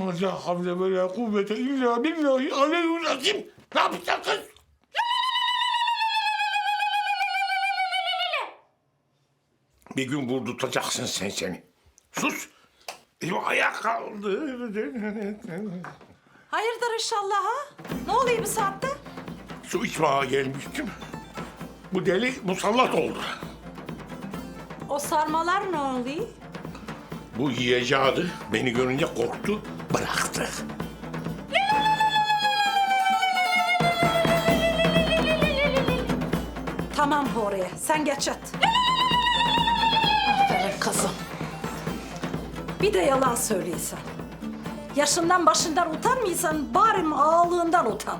La havle ve la kuvvete illa billahi aleyhül azim. Ne yapacaksın? Bir gün vurdurtacaksın sen seni. Sus. Elim ayak kaldı. Hayırdır inşallah ha? Ne oluyor bu saatte? Su içmeye gelmiştim. Bu deli musallat oldu. O sarmalar ne oluyor? Bu yiyeceğiydi. Beni görünce korktu, bıraktı. Tamam oraya. Sen geç yat. Aferin kızım. Bir de yalan söylüyorsan. Yaşından başından utanmıyorsan bari ağlığından utan.